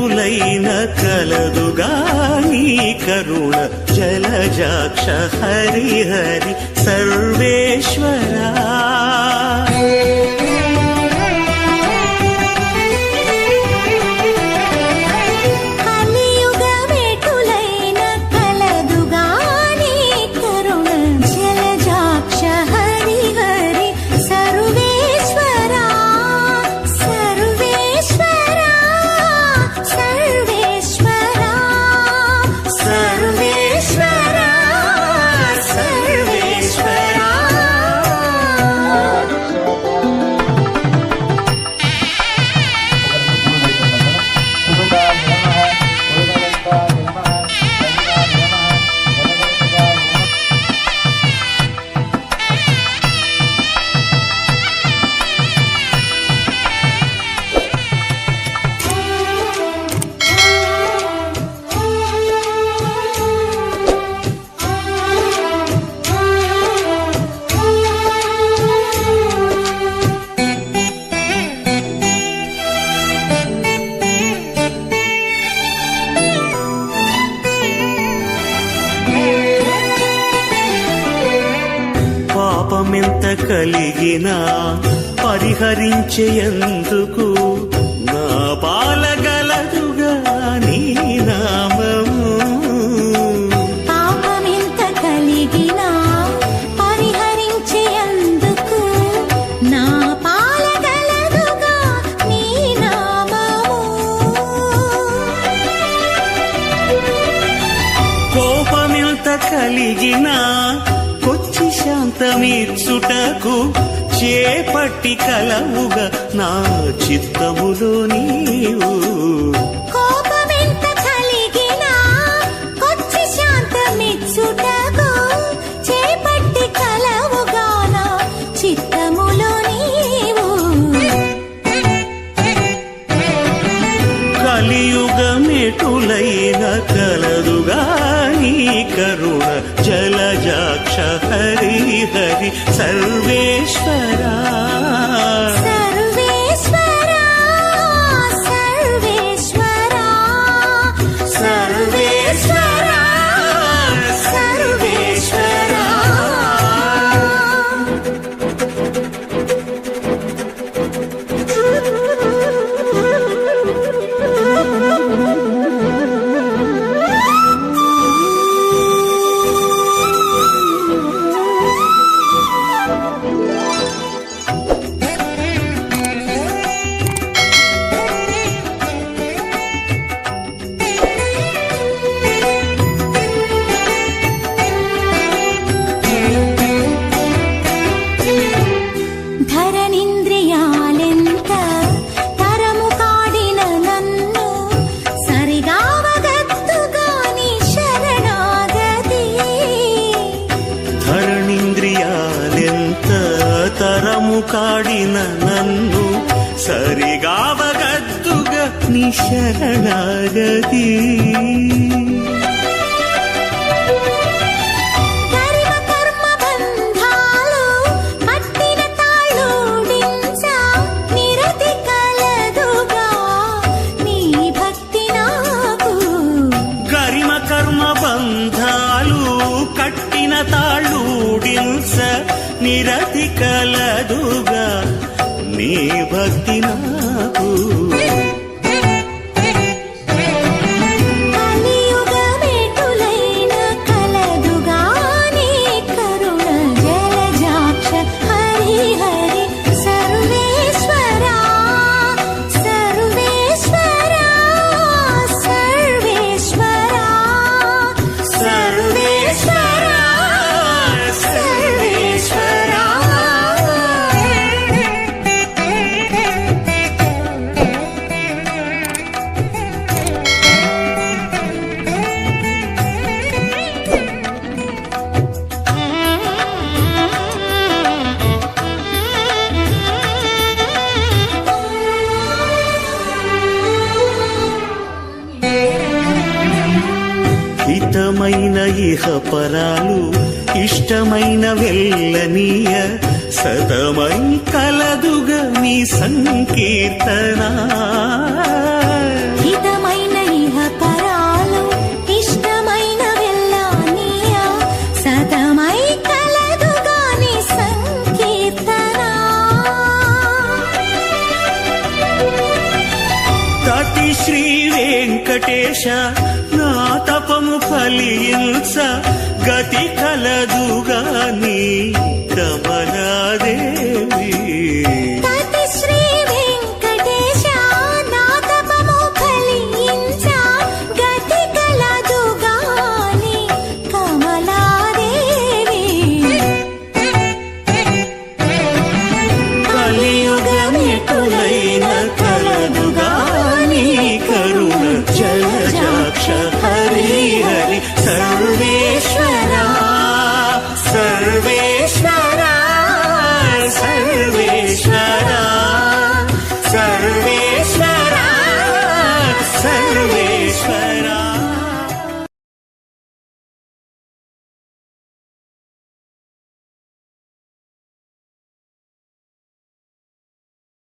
మెటులైన కలదుగా నీ కరుణ జలజాక్ష హరి హరి సర్వేశ్వరా పాపమెంత కలిగినా పరిహరించేందుకు నా పాలగలదుగా నీ నామము. పాపమెంత కలిగినా పరిహరించేందుకు నా పాలగలదుగా నీ నామము. కోపమెంత కలిగినా శాంతమీర్చుటకు చేపట్టి కలవుగా నా చిత్తములో నీవు. కలియుగమెటులైన కలదుగా నీ కరుణ జలజాక్ష హరి హరి సర్వేశ్వరా. ಹಾಡಿನ ನನ್ನು ಸರಿಗಾವಗದ್ದುಗ ನಿಶರಣಾಗದಿ కలదుగా నీ భక్తి నాకు. ఇష్టమైన ఇహపరాలు ఇష్టమైన ఇష్టమైన వెళ్ళనీయ సతమై కలదుగా నీ సంకీర్తన శ్రీ వెంకటేశ నా తపము ఫలించ గతి కలదుగాని కమలాదేవి